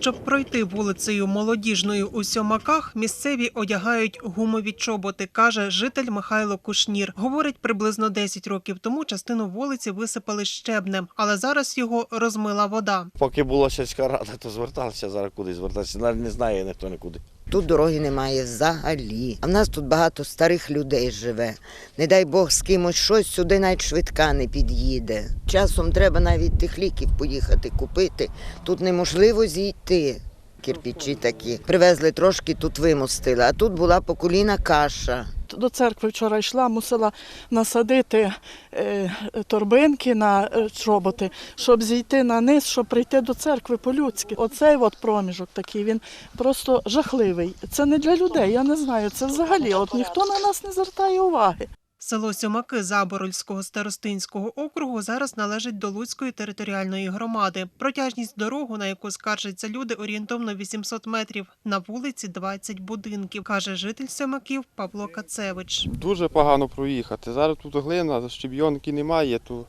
Щоб пройти вулицею Молодіжною у сьомаках, місцеві одягають гумові чоботи, каже житель Михайло Кушнір. Говорить, приблизно 10 років тому частину вулиці висипали щебнем, але зараз його розмила вода. Поки була сільська рада, то зверталися, зараз куди звертатися. Навіть не знає ніхто нікуди. Тут дороги немає взагалі. А в нас тут багато старих людей живе. Не дай Бог з кимось щось, сюди навіть швидка не під'їде. Часом треба навіть тих ліків поїхати купити. Тут неможливо зійти. Кірпічі такі. Привезли трошки, тут вимостили, а тут була по коліна каша. До церкви вчора йшла, мусила насадити е, торбинки на е, чоботи, щоб зійти на низ, щоб прийти до церкви по-людськи. Оцей от проміжок такий, він просто жахливий. Це не для людей, я не знаю. Це взагалі. От ніхто на нас не звертає уваги. Село Сьомаки Заборольського старостинського округу зараз належить до Луцької територіальної громади. Протяжність дорогу, на яку скаржаться люди, орієнтовно 800 метрів. На вулиці 20 будинків, каже житель Сьомаків Павло Кацевич. Дуже погано проїхати. Зараз тут глина, щебйонки немає, то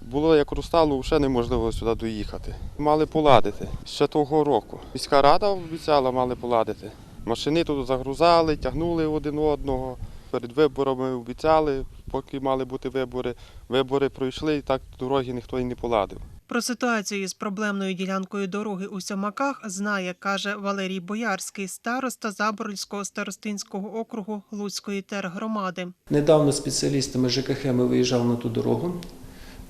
було як розстало, вже неможливо сюди доїхати. Мали поладити ще того року. Міська рада обіцяла, мали поладити. Машини тут загрузали, тягнули один одного. Перед виборами обіцяли, поки мали бути вибори. Вибори пройшли, і так дороги ніхто і не поладив. Про ситуацію із проблемною ділянкою дороги у Сьомаках знає, каже Валерій Боярський, староста Заборольського старостинського округу Луцької тергромади. Недавно спеціалістами ЖКХ ми виїжджали на ту дорогу.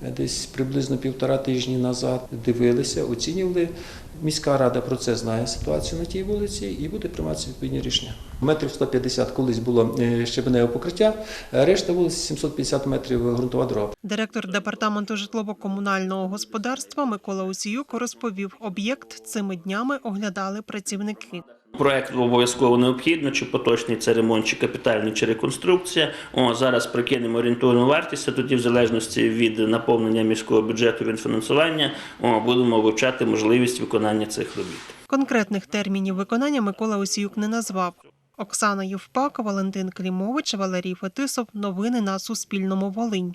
Е, Десь приблизно півтора тижні назад дивилися, оцінювали. Міська рада про це знає ситуацію на тій вулиці і буде прийматися відповідні рішення. Метрів 150 колись було е, щебеневе покриття, решта вулиці 750 метрів ґрунтова дорога. Директор департаменту житлово-комунального господарства Микола Усіюк розповів, об'єкт цими днями оглядали працівники. Проект обов'язково необхідно, чи поточний це ремонт, чи капітальний, чи реконструкція. О, зараз прикинемо орієнтовну вартість, а тоді, в залежності від наповнення міського бюджету від фінансування, о, будемо вивчати можливість виконання цих робіт. Конкретних термінів виконання Микола Усіюк не назвав. Оксана Євпак, Валентин Клімович, Валерій Фетисов. Новини на Суспільному. Волинь.